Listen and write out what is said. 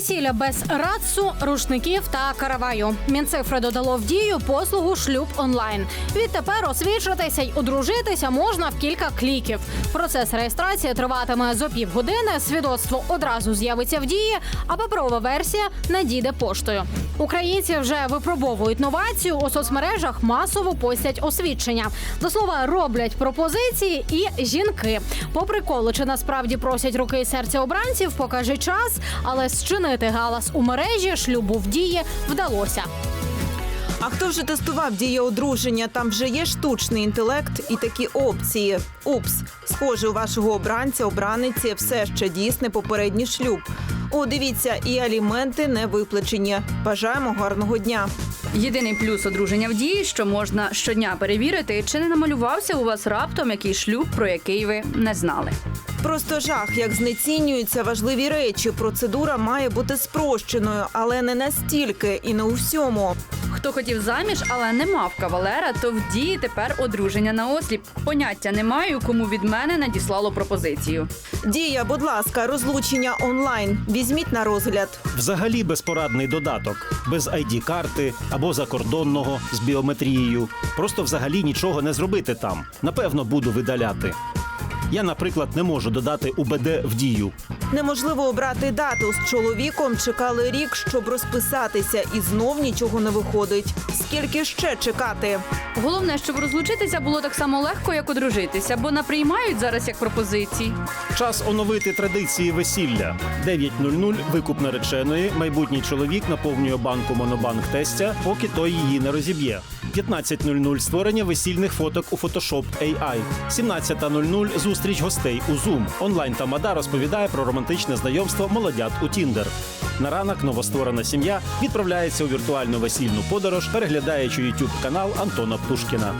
Весілля без радцу, рушників та караваю. Мінцифри додало в дію послугу шлюб онлайн. Відтепер освідчитися й одружитися можна в кілька кліків. Процес реєстрації триватиме зо півгодини. Свідоцтво одразу з'явиться в дії, а паперова версія надійде поштою. Українці вже випробовують новацію у соцмережах. Масово постять освідчення. До слова роблять пропозиції і жінки. По приколу, чи насправді просять руки і серця обранців, покаже час, але зчинити галас у мережі шлюбу в дії вдалося. А хто вже тестував діє одруження? Там вже є штучний інтелект і такі опції. Упс, схоже, у вашого обранця, обраниці все ще дійсний попередній шлюб. О, дивіться, і аліменти не виплачені. Бажаємо гарного дня. Єдиний плюс одруження в дії, що можна щодня перевірити, чи не намалювався у вас раптом який шлюб, про який ви не знали. Просто жах, як знецінюються важливі речі. Процедура має бути спрощеною, але не настільки і не у всьому. Хто хотів заміж, але не мав кавалера, то в дії тепер одруження на осліп. Поняття не маю, кому від мене надіслало пропозицію. Дія, будь ласка, розлучення онлайн. Візьміть на розгляд. Взагалі безпорадний додаток, без id карти або закордонного з біометрією. Просто взагалі нічого не зробити там. Напевно, буду видаляти. Я, наприклад, не можу додати УБД в дію. Неможливо обрати дату з чоловіком. Чекали рік, щоб розписатися, і знов нічого не виходить. Скільки ще чекати? Головне, щоб розлучитися було так само легко, як одружитися, бо наприймають зараз як пропозиції. Час оновити традиції весілля. 9.00 викуп нареченої. Майбутній чоловік наповнює банку монобанк тестя, поки той її не розіб'є. 15.00 створення весільних фоток у Photoshop AI. 17.00 зустріч гостей у Zoom. Онлайн тамада розповідає про романтичне знайомство молодят у Tinder. На ранок новостворена сім'я відправляється у віртуальну весільну подорож, переглядаючи YouTube канал Антона Птушкіна.